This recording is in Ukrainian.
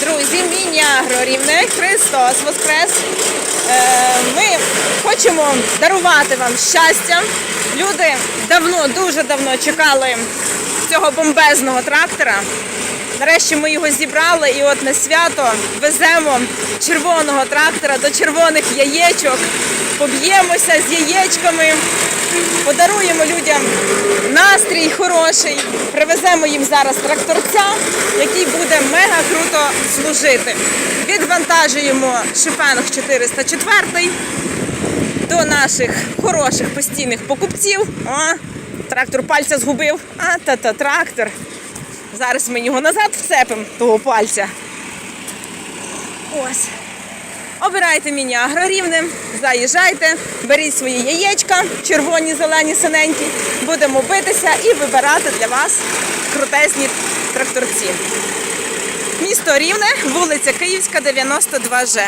Друзі, міні-агро рівне Христос Воскрес. Е, Ми хочемо дарувати вам щастя. Люди давно, дуже давно чекали цього бомбезного трактора. Нарешті ми його зібрали і от на свято веземо червоного трактора до червоних яєчок. Поб'ємося з яєчками, подаруємо людям настрій хороший. Привеземо їм зараз тракторця, який буде мега круто служити. Відвантажуємо Шипенг 404 до наших хороших постійних покупців. О, трактор пальця згубив. А та-та трактор. Зараз ми його назад вцепимо, того пальця. Ось. Обирайте міні агрорівне, заїжджайте, беріть свої яєчка, червоні, зелені, синенькі. Будемо битися і вибирати для вас крутезні тракторці. Місто Рівне, вулиця Київська, 92Ж.